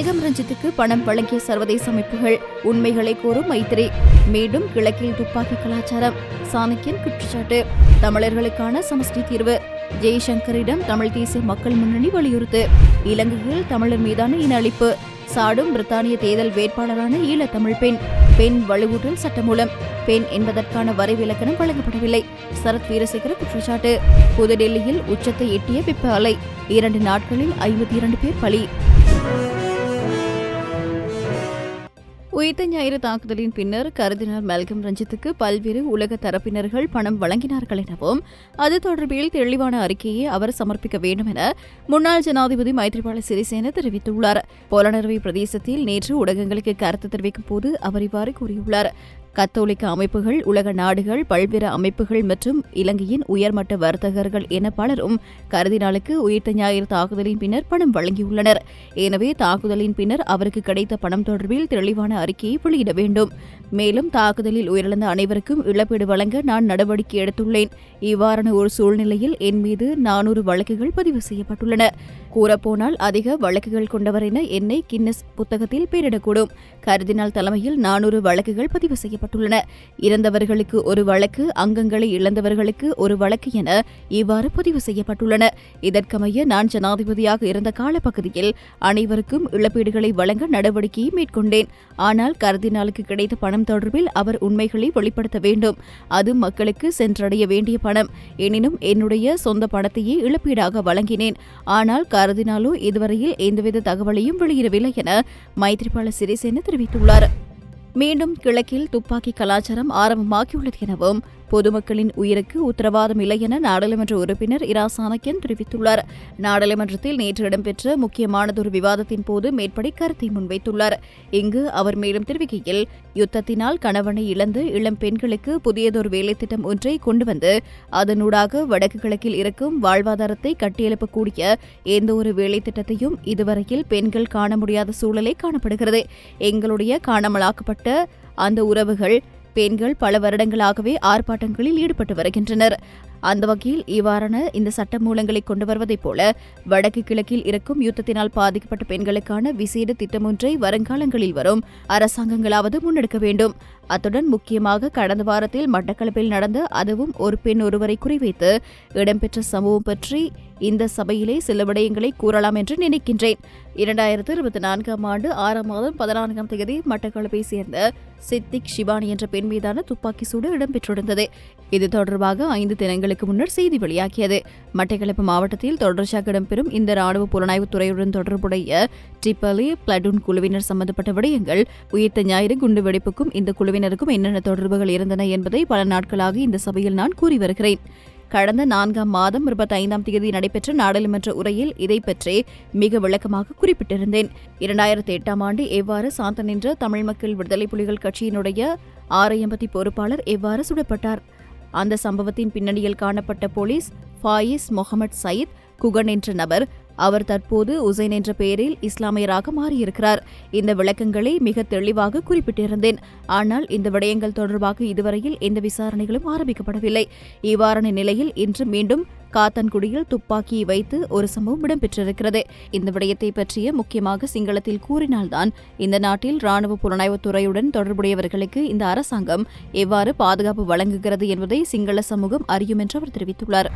Malcolm ரஞ்சித்துக்கு பணம் வழங்கிய சர்வதேச அமைப்புகள் உண்மைகளை கூறும் மைத்திரி. மீண்டும் கிழக்கில் துப்பாக்கி கலாச்சாரம். சாணக்கியன் குற்றச்சாட்டு. தமிழர்களுக்கான சமஷ்டி தீர்வு. ஜெய்சங்கரிடம் தமிழ் தேசிய மக்கள் முன்னணி வலியுறுத்து. இலங்கையில் தமிழர் மீதான இன அழிப்பு. சாடும் பிரித்தானிய தேர்தல் வேட்பாளரான ஈழத்தமிழ் பெண். பெண் வலுவூட்டல் சட்டமூலம். பெண் என்பதற்கான வரைவிலக்கணம் வழங்கப்படவில்லை. சரத் வீரசேகர குற்றச்சாட்டு. புதுடெல்லியில் உச்சத்தை எட்டிய வெப்ப அலை இரண்டு நாட்களில் ஐம்பத்தி இரண்டு பேர் பலி. உயிர்த்த ஞாயிறு தாக்குதலின் பின்னர் கருதினர் மல்கம் ரஞ்சித்துக்கு பல்வேறு உலக தரப்பினர்கள் பணம் வழங்கினார்கள் எனவும் அது தொடர்பில் தெளிவான அறிக்கையை அவர் சமர்ப்பிக்க வேண்டும் என முன்னாள் ஜனாதிபதி மைத்ரிபால சிறிசேன தெரிவித்துள்ளார். போலனறுவை பிரதேசத்தில் நேற்று ஊடகங்களுக்கு கருத்து தெரிவிக்கும் போது அவர் இவ்வாறு கூறியுள்ளார். கத்தோலிக்க அமைப்புகள் உலக நாடுகள் பல்வேறு அமைப்புகள் மற்றும் இலங்கையின் உயர்மட்ட வர்த்தகர்கள் என பலரும் கருதினாலுக்கு உயிர்த்த ஞாயிறு தாக்குதலின் பின்னர் பணம் வழங்கியுள்ளனர். எனவே தாக்குதலின் பின்னர் அவருக்கு கிடைத்த பணம் தொடர்பில் தெளிவான அறிக்கையை வெளியிட வேண்டும். மேலும் தாக்குதலில் உயிரிழந்த அனைவருக்கும் இழப்பீடு வழங்க நான் நடவடிக்கை எடுத்துள்ளேன். இவ்வாறான ஒரு சூழ்நிலையில் என் மீது நானூறு வழக்குகள் பதிவு செய்யப்பட்டுள்ளன. கூறப்போனால் அதிக வழக்குகள் கொண்டவர் என என்னை கின்னஸ் புத்தகத்தில் பெயரிடக்கூடும் கருதினால் தலைமையில் நானூறு வழக்குகள் பதிவு செய்யப்பட்டுள்ளன. இறந்தவர்களுக்கு ஒரு வழக்கு அங்கங்களை இழந்தவர்களுக்கு ஒரு வழக்கு என இவ்வாறு பதிவு செய்யப்பட்டுள்ளன. இதற்கமைய நான் ஜனாதிபதியாக இருந்த காலப்பகுதியில் அனைவருக்கும் இழப்பீடுகளை வழங்க நடவடிக்கையை மேற்கொண்டேன். ஆனால் கருதினாலுக்கு கிடைத்த பணம் தொடர்பில் அவர் உண்மைகளை வெளிப்படுத்த வேண்டும். அது மக்களுக்கு சென்றடைய வேண்டிய பணம். எனினும் என்னுடைய சொந்த பணத்தையே இழப்பீடாக வழங்கினேன். ஆனால் கருதினாலோ இதுவரையில் எந்தவித தகவலையும் வெளியிடவில்லை என மைத்ரிபால சிறிசேன தெரிவித்துள்ளார். மீண்டும் கிழக்கில் துப்பாக்கி கலாச்சாரம் ஆரம்பமாகியுள்ளது எனவும் பொதுமக்களின் உயிருக்கு உத்தரவாதம் இல்லை என நாடாளுமன்ற உறுப்பினர் இரா சாணக்கியன் தெரிவித்துள்ளார். நாடாளுமன்றத்தில் நேற்று இடம்பெற்ற முக்கியமானதொரு விவாதத்தின் போது மேற்படி கருத்தை முன்வைத்துள்ளார். இங்கு அவர் மேலும் தெரிவிக்கையில் யுத்தத்தினால் கணவனை இழந்து இளம் பெண்களுக்கு புதியதொரு வேலைத்திட்டம் ஒன்றை கொண்டு வந்து அதனூடாக வடக்கு கிழக்கில் இருக்கும் வாழ்வாதாரத்தை கட்டியெழுப்பக்கூடிய எந்த ஒரு வேலைத்திட்டத்தையும் இதுவரையில் பெண்கள் காண முடியாத சூழலே காணப்படுகிறது. எங்களுடைய காணாமலாக்கப்பட்ட அந்த உறவுகள் பெண்கள் பல வருடங்களாகவே ஆர்ப்பாட்டங்களில் ஈடுபட்டு வருகின்றனர். அந்த வகையில் இவ்வாறான இந்த சட்ட மூலங்களை கொண்டு வருவதைப் போல வடக்கு கிழக்கில் இருக்கும் யுத்தத்தினால் பாதிக்கப்பட்ட பெண்களுக்கான விசேட திட்டம் ஒன்றை வருங்காலங்களில் வரும் அரசாங்கங்களாவது முன்னெடுக்க வேண்டும். அத்துடன் முக்கியமாக கடந்த வாரத்தில் மட்டக்களப்பில் நடந்த அதுவும் ஒரு பெண் ஒருவரை குறிவைத்து இடம்பெற்ற சம்பவம் பற்றி இந்த சபையிலே சில விடயங்களை கூறலாம் என்று நினைக்கின்றேன். இரண்டாயிரத்து இருபத்தி நான்காம் ஆண்டு ஆறாம் மாதம் பதினான்காம் தேதி மட்டக்களப்பை சேர்ந்த சித்திக் ஷிவானி என்ற பெண் மீதான துப்பாக்கி சூடு இடம்பெற்றிருந்தது. இது தொடர்பாக ஐந்து தினங்கள் நாட்களுக்கு முன்னர் செய்தி வெளியாகியது. மட்டக்களப்பு மாவட்டத்தில் தொடர்ச்சியாக இடம்பெறும் இந்த ராணுவ புலனாய்வு துறையுடன் தொடர்புடைய டிப்பலி பிளடூன் குழுவினர் சம்பந்தப்பட்ட விடயங்கள் உயிர்த்த ஞாயிறு குண்டுவெடிப்புக்கும் இந்த குழுவினருக்கும் என்னென்ன தொடர்புகள் இருந்தன என்பதை பல நாட்களாக இந்த சபையில் நான் கூறி வருகிறேன். கடந்த நான்காம் மாதம் இருபத்தி ஐந்தாம் தேதி நடைபெற்ற நாடாளுமன்ற உரையில் இதை பற்றி மிக விளக்கமாக குறிப்பிட்டிருந்தேன். இரண்டாயிரத்தி எட்டாம் ஆண்டு எவ்வாறு சாந்த நின்ற தமிழ் மக்கள் விடுதலை புலிகள் கட்சியினுடைய ஆரையம்பதி பொறுப்பாளர் எவ்வாறு சுடப்பட்டார்? அந்த சம்பவத்தின் பின்னணியில் காணப்பட்ட போலீஸ் ஃபாயிஸ் முகமது சயீத் குகன் என்ற நபர் அவர் தற்போது உசைன் என்ற பெயரில் இஸ்லாமியராக மாறியிருக்கிறார். இந்த விளக்கங்களை மிக தெளிவாக குறிப்பிட்டிருந்தேன். ஆனால் இந்த விடயங்கள் தொடர்பாக இதுவரையில் எந்த விசாரணைகளும் ஆரம்பிக்கப்படவில்லை. இவ்வாறான நிலையில் இன்று மீண்டும் காத்தன்குடியில் துப்பாக்கியை வைத்து ஒரு சம்பவம் இடம்பெற்றிருக்கிறது. இந்த விடயத்தை பற்றிய முக்கியமாக சிங்களத்தில் கூறினால்தான் இந்த நாட்டில் ராணுவ புலனாய்வுத் துறையுடன் தொடர்புடையவர்களுக்கு இந்த அரசாங்கம் எவ்வாறு பாதுகாப்பு வழங்குகிறது என்பதை சிங்கள சமூகம் அறியும் என்று அவர் தெரிவித்துள்ளார்.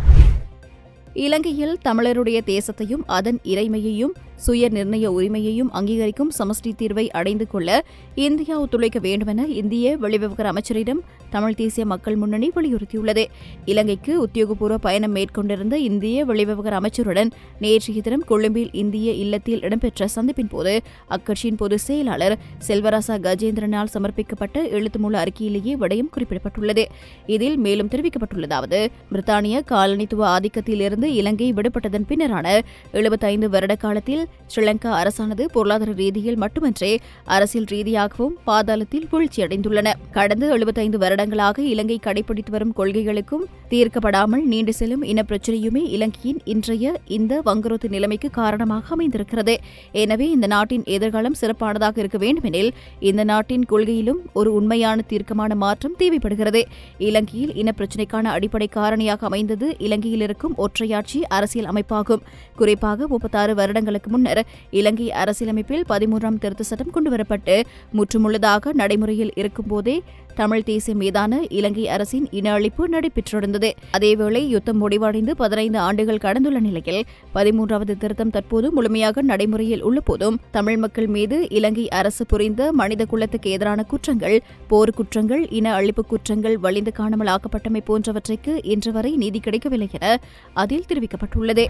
இலங்கையில் தமிழருடைய தேசத்தையும் அதன் இறைமையையும் சுய நிர்ணய உரிமையையும் அங்கீகரிக்கும் சமஷ்டி தீர்வை அடைந்து கொள்ள இந்தியா ஒத்துழைக்க வேண்டுமென இந்திய வெளிவிவகார அமைச்சரிடம் தமிழ் தேசிய மக்கள் முன்னணி வலியுறுத்தியுள்ளது. இலங்கைக்கு உத்தியோகபூர்வ பயணம் மேற்கொண்டிருந்த இந்திய வெளிவிவகார அமைச்சருடன் நேற்றைய தினம் கொழும்பில் இந்திய இல்லத்தில் இடம்பெற்ற சந்திப்பின் போது அக்கட்சியின் பொதுச் செயலாளர் செல்வராசா கஜேந்திரனால் சமர்ப்பிக்கப்பட்ட எழுத்துமூல அறிக்கையிலேயே விடயம் குறிப்பிடப்பட்டுள்ளது. இதில் மேலும் தெரிவிக்கப்பட்டுள்ளதாவது பிரித்தானிய காலனித்துவ ஆதிக்கத்திலிருந்து இலங்கை விடுபட்டதன் பின்னரான எழுபத்தைந்து வருட காலத்தில் ஸ்ரீலங்கா அரசானது பொருளாதார ரீதியில் மட்டுமன்றே அரசியல் ரீதியாகவும் பாதாளத்தில் வீழ்ச்சியடைந்துள்ளன. கடந்த எழுபத்தைந்து வருடங்களாக இலங்கை கடைபிடித்து வரும் கொள்கைகளுக்கும் தீர்க்கப்படாமல் நீண்டு செல்லும் இனப்பிரச்சினையுமே இலங்கையின் இன்றைய இந்த வங்குரோத்து நிலைமைக்கு காரணமாக அமைந்திருக்கிறது. எனவே இந்த நாட்டின் எதிர்காலம் சிறப்பானதாக இருக்க வேண்டுமெனில் இந்த நாட்டின் கொள்கையிலும் ஒரு உண்மையான தீர்க்கமான மாற்றம் தேவைப்படுகிறது. இலங்கையில் இனப்பிரச்சினைக்கான அடிப்படை காரணியாக அமைந்தது இலங்கையில் இருக்கும் ஒற்றையாட்சி அரசியல் அமைப்பாகும். குறிப்பாக முப்பத்தாறு வருடங்களுக்கு முன்னர் இலங்கை அரசியலமைப்பில் பதிமூன்றாம் திருத்த சட்டம் கொண்டுவரப்பட்டு முற்றுமுள்ளதாக நடைமுறையில் இருக்கும்போதே தமிழ் தேசியம் மீதான இலங்கை அரசின் இன அழிப்பு நடைபெற்றிருந்தது. அதேவேளை யுத்தம் முடிவடைந்து பதினைந்து ஆண்டுகள் கடந்துள்ள நிலையில் பதிமூன்றாவது திருத்தம் தற்போது முழுமையாக நடைமுறையில் உள்ளபோதும் தமிழ் மக்கள் மீது இலங்கை அரசு புரிந்த மனித குலத்துக்கு எதிரான குற்றங்கள் போர் குற்றங்கள் இன அழிப்பு குற்றங்கள் வலிந்து காணாமல் ஆக்கப்பட்டமை போன்றவற்றைக்கு இன்று வரை நீதி கிடைக்கவில்லை என அதில் தெரிவிக்கப்பட்டுள்ளது.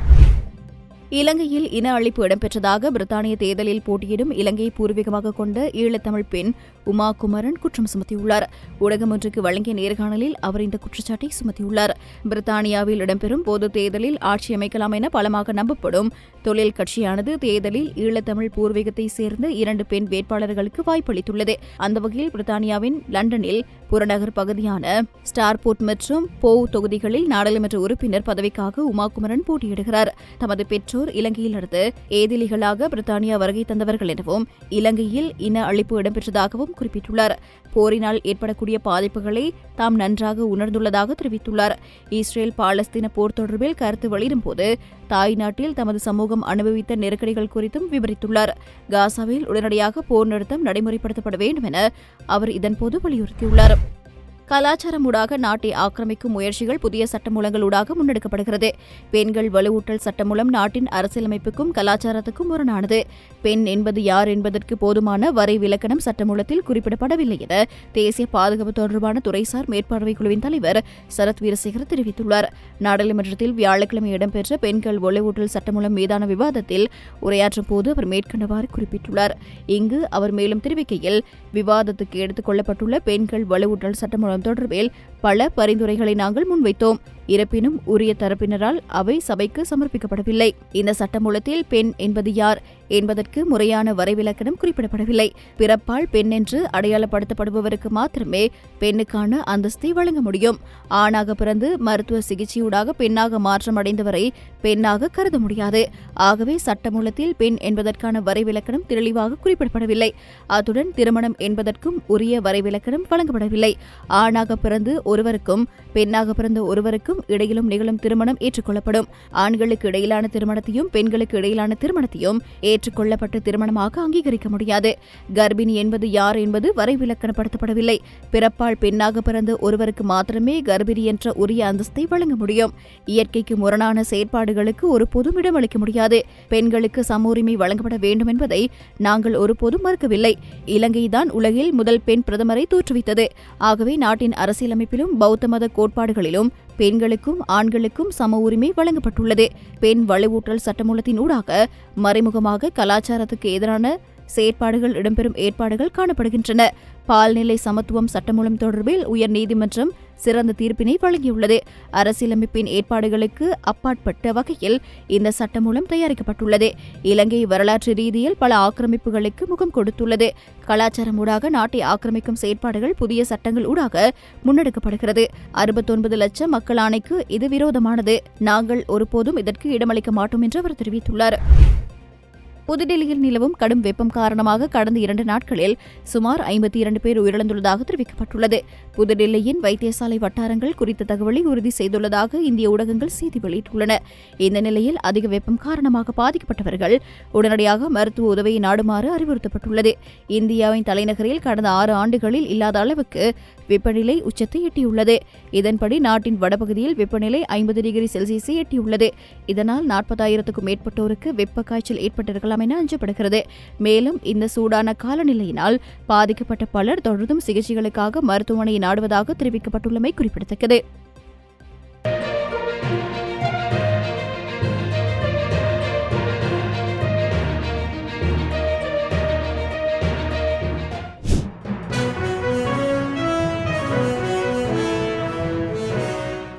இலங்கையில் இன அழிப்பு இடம்பெற்றதாக பிரித்தானிய தேர்தலில் போட்டியிடும் இலங்கையை பூர்வீகமாக கொண்ட ஈழத்தமிழ் பெண் உமா குமரன் குற்றம் சுமத்தியுள்ளார். ஊடகம் ஒன்றுக்கு வழங்கிய நேர்காணலில் அவர் இந்த குற்றச்சாட்டை சுமத்தியுள்ளார். பிரித்தானியாவில் இடம்பெறும் பொது தேர்தலில் ஆட்சி அமைக்கலாம் என பலமாக நம்பப்படும் தொழில் கட்சியானது தேர்தலில் ஈழத்தமிழ் பூர்வீகத்தை சேர்ந்த இரண்டு பெண் வேட்பாளர்களுக்கு வாய்ப்பளித்துள்ளது. அந்த வகையில் பிரித்தானியாவின் லண்டனில் புறநகர் பகுதியான ஸ்டார்போர்ட் மற்றும் போவ் தொகுதிகளில் நாடாளுமன்ற உறுப்பினர் பதவிக்காக உமாகுமரன் போட்டியிடுகிறார். தமது பெற்றோர் இலங்கையிலிருந்து ஏதிலிகளாக பிரித்தானியா வருகை தந்தவர்கள் எனவும் இலங்கையில் இன அழிப்பு இடம்பெற்றதாகவும் குறிப்பிட்டுள்ளார். போரினால் ஏற்படக்கூடிய பாதிப்புகளை தாம் நன்றாக உணர்ந்துள்ளதாக தெரிவித்துள்ளார். இஸ்ரேல் பாலஸ்தீன போர் தொடர்பில் கருத்து வெளியிடும்போது தாய் நாட்டில் தமது சமூகம் அனுபவித்த நெருக்கடிகள் குறித்தும் விவரித்துள்ளார். காசாவில் உடனடியாக போர் நிறுத்தம் நடைமுறைப்படுத்தப்பட வேண்டும் என அவர் இதன்போது வலியுறுத்தியுள்ளார். கலாச்சாரம் ஊடாக நாட்டை ஆக்கிரமிக்கும் முயற்சிகள் புதிய சட்டமூலங்களூடாக முன்னெடுக்கப்படுகிறது. பெண்கள் வலுவூட்டல் சட்டமூலம் நாட்டின் அரசியலமைப்புக்கும் கலாச்சாரத்துக்கும் முரணானது. பெண் என்பது யார் என்பதற்கு போதுமான வரை விலக்கணம் சட்டமூலத்தில் குறிப்பிடப்படவில்லை என தேசிய பாதுகாப்பு தொடர்பான துறைசார் மேற்பார்வை குழுவின் தலைவர் சரத் வீரசேகர் தெரிவித்துள்ளார். நாடாளுமன்றத்தில் வியாழக்கிழமை இடம்பெற்ற பெண்கள் வலுவூட்டல் சட்டமூலம் மீதான விவாதத்தில் உரையாற்றும் போது அவர் மேற்கண்டவாறு குறிப்பிட்டுள்ளார். இங்கு அவர் மேலும் தெரிவிக்கையில் விவாதத்துக்கு எடுத்துக் கொள்ளப்பட்டுள்ள பெண்கள் வலுவூட்டல் சட்டமூலம் தொடர்பில் பல பரிந்துரைகளை நாங்கள் முன்வைத்தோம். இருப்பினும் உரிய தரப்பினரால் அவை சபைக்கு சமர்ப்பிக்கப்படவில்லை. இந்த சட்டமூலத்தில் பெண் என்பது யார் என்பதற்கு முறையான வரைவிலக்கணம் குறிப்பிடப்படவில்லை. பிறப்பால் பெண் என்று அடையாளப்படுத்தப்படுபவருக்கு மாத்திரமே பெண்ணுக்கான அந்தஸ்தை வழங்க முடியும். ஆணாக பிறந்து மருத்துவ சிகிச்சையூடாக பெண்ணாக மாற்றம் அடைந்தவரை பெண்ணாக கருத முடியாது. ஆகவே சட்டமூலத்தில் பெண் என்பதற்கான வரைவிலக்கணம் தெளிவாக குறிப்பிடப்படவில்லை. அத்துடன் திருமணம் என்பதற்கும் உரிய வரைவிலக்கணம் வழங்கப்படவில்லை. ஆணாக பிறந்து ஒருவருக்கும் பெண்ணாக பிறந்த ஒருவருக்கும் இடையிலும் நிகழும் திருமணம் ஏற்றுக்கொள்ளப்படும். ஆண்களுக்கு இடையிலான திருமணத்தையும் பெண்களுக்கு இடையிலான திருமணத்தையும் ஏற்றுக்கொள்ளப்பட்ட திருமணமாக அங்கீகரிக்க முடியாது. கர்ப்பிணி என்பது யார் என்பது வரைவிலக்கணப்படுத்தப்படவில்லை. பிறப்பால் பெண்ணாக பிறந்த ஒருவருக்கு மாத்திரமே கர்ப்பிணி என்ற உரிய அந்தஸ்தை வழங்க முடியும். இயற்கைக்கு முரணான செயற்பாடுகளுக்கு ஒரு பொதுமிடம் அளிக்க முடியாது. பெண்களுக்கு சம உரிமை வழங்கப்பட வேண்டும் என்பதை நாங்கள் ஒருபோதும் மறுக்கவில்லை. இலங்கைதான் உலகில் முதல் பெண் பிரதமரை தோற்றுவித்தது. ஆகவே நாட்டின் அரசியலமைப்பிலும் பௌத்த மத கோட்பாடுகளிலும் பெண்கள் பெண்களுக்கும் ஆண்களுக்கும் சம உரிமை வழங்கப்பட்டுள்ளது. பெண் வலுவூட்டல் சட்டமூலத்தின் ஊடாக மறைமுகமாக கலாச்சாரத்துக்கு எதிரான செயற்பாடுகள் இடம்பெறும் ஏற்பாடுகள் காணப்படுகின்றன. பால்நிலை சமத்துவம் சட்டமூலம் தொடர்பில் உயர்நீதிமன்றம் சிறந்த தீர்ப்பினை வழங்கியுள்ளது. அரசியலமைப்பின் ஏற்பாடுகளுக்கு அப்பாற்பட்ட வகையில் இந்த சட்டமூலம் தயாரிக்கப்பட்டுள்ளது. இலங்கை வரலாற்று ரீதியில் பல ஆக்கிரமிப்புகளுக்கு முகம் கொடுத்துள்ளது. கலாச்சாரம் ஊடாக நாட்டை ஆக்கிரமிக்கும் செயற்பாடுகள் புதிய சட்டங்கள் ஊடாக முன்னெடுக்கப்படுகிறது. அறுபத்தொன்பது லட்சம் மக்கள் ஆணைக்கு இது விரோதமானது. நாங்கள் ஒருபோதும் இதற்கு இடமளிக்க மாட்டோம் என்று அவர் தெரிவித்துள்ளார். புதுடெல்லியில் நிலவும் கடும் வெப்பம் காரணமாக கடந்த இரண்டு நாட்களில் சுமார் ஐம்பத்தி இரண்டு பேர் உயிரிழந்துள்ளதாக தெரிவிக்கப்பட்டுள்ளது. புதுடெல்லியின் வைத்தியசாலை வட்டாரங்கள் குறித்த தகவலை உறுதி செய்துள்ளதாக இந்திய ஊடகங்கள் செய்தி வெளியிட்டுள்ளன. இந்த நிலையில் அதிக வெப்பம் காரணமாக பாதிக்கப்பட்டவர்கள் உடனடியாக மருத்துவ உதவியை நாடுமாறு அறிவுறுத்தப்பட்டுள்ளது. இந்தியாவின் தலைநகரில் கடந்த ஆறு ஆண்டுகளில் இல்லாத அளவுக்கு வெப்பநிலை உச்சத்தை எட்டியுள்ளது. இதன்படி நாட்டின் வடபகுதியில் வெப்பநிலை ஐம்பது டிகிரி செல்சியஸை எட்டியுள்ளது. இதனால் நாற்பதாயிரத்துக்கும் மேற்பட்டோருக்கு வெப்ப காய்ச்சல் ஏற்பட்டிருக்கலாம். என அஞ்சப்படுகிறது. மேலும் இந்த சூடான காலநிலையினால் பாதிக்கப்பட்ட பலர் தொடர்ந்தும் சிகிச்சைகளுக்காக மருத்துவமனையை நாடுவதாக தெரிவிக்கப்பட்டுள்ளமை குறிப்பிடத்தக்கது.